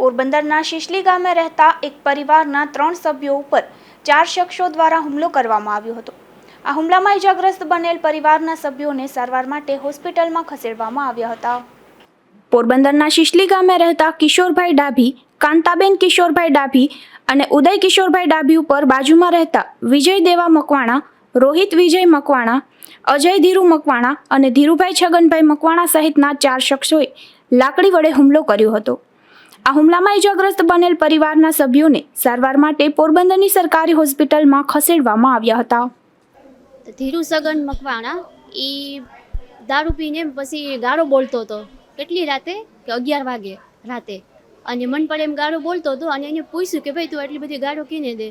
પોરબંદરના શિશલી ગામે રહેતા એક પરિવારના ત્રણ સભ્યો ઉપર ચાર શખ્સો દ્વારા હુમલો કરવામાં આવ્યો હતો. આ હુમલામાં ઇજાગ્રસ્ત બનેલ પરિવારના સભ્યોને સારવાર માટે હોસ્પિટલમાં ખસેડવામાં આવ્યા હતા. પોરબંદરના શિશલી ગામે રહેતા કિશોરભાઈ ડાભી, કાંતાબેન કિશોરભાઈ ડાભી અને ઉદય કિશોરભાઈ ડાભી ઉપર બાજુમાં રહેતા વિજય દેવા મકવાણા, રોહિત વિજય મકવાણા, અજય ધીરુ મકવાણા અને ધીરુભાઈ છગનભાઈ મકવાણા સહિતના ચાર શખ્સોએ લાકડી વડે હુમલો કર્યો હતો. આ હુમલામાં ઇજાગ્રસ્ત બનેલ પરિવારના સભ્યોને સારવાર માટે પોરબંદરની સરકારી હોસ્પિટલમાં ખસેડવામાં આવ્યા હતા. તો ધીરુ સગન મકવાણા એ દારૂ પીને પછી ગાળો બોલતો હતો. કેટલી રાતે? કે અગિયાર વાગે રાતે. અને મન પડે એમ ગાળો બોલતો હતો અને એને પૂછ્યું કે ભાઈ તું એટલી બધી ગાળો કીને દે?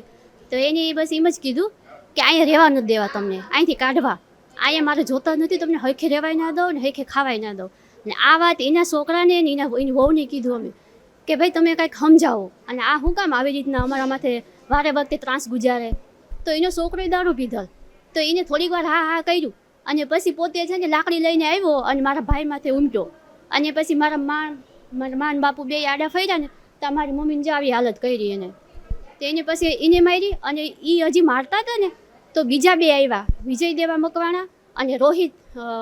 તો એને બસ એમ જ કીધું કે અહીંયા રહેવા નથી દેવા તમને. અહીંથી કાઢવા. અહીંયા મારે જોતા નથી, તમને હૈખે રહેવાય ના દો ને હૈખે ખાવાય ના દો ને આ વાત એના છોકરાને એના એની વહુને કીધું અમે. કે ભાઈ તમે કાંઈક સમજાવો. અને આ શું કામ આવી રીતના અમારા માથે વારે વખતે ત્રાસ ગુજારે. તો એનો છોકરો દારૂ પીધલ તો એને થોડીક વાર હા હા કર્યું. અને પછી પોતે છે ને લાકડી લઈને આવ્યો અને મારા ભાઈ માથે ઉમટ્યો અને પછી મારા માન મારા માન બાપુ બે આડા ફર્યા ને, તો મારી મમ્મીને જે આવી હાલત કરી એને. તો એને પછી એને મારી અને એ હજી મારતા હતા ને, તો બીજા બે આવ્યા. વિજય દેવા મકવાણા અને રોહિત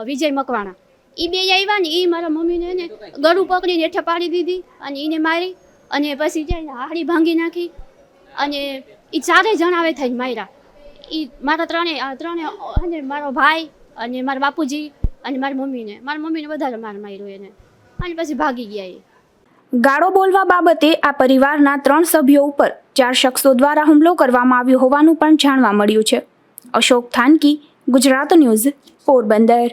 વિજય મકવાણા. એ બે આવ્યા ને એ મારા મમ્મીને એને ગળું પકડીને હેઠે પાડી દીધી અને એને મારી અને પછી જઈને હાડી ભાંગી નાખી અને એ ચારે જણાવે થઈને માર્યા. એ મારા ત્રણે ત્રણે અને મારો ભાઈ અને મારા બાપુજી અને મારી મમ્મીને. મારી મમ્મીને વધારે માર માર્યો એને. અને પછી ભાગી ગયા એ ગાળો બોલવા બાબતે આ પરિવારના ત્રણ સભ્યો ઉપર ચાર શખ્સો દ્વારા હુમલો કરવામાં આવ્યો હોવાનું પણ જાણવા મળ્યું છે. અશોક થાનકી, ગુજરાત ન્યૂઝ, પોરબંદર.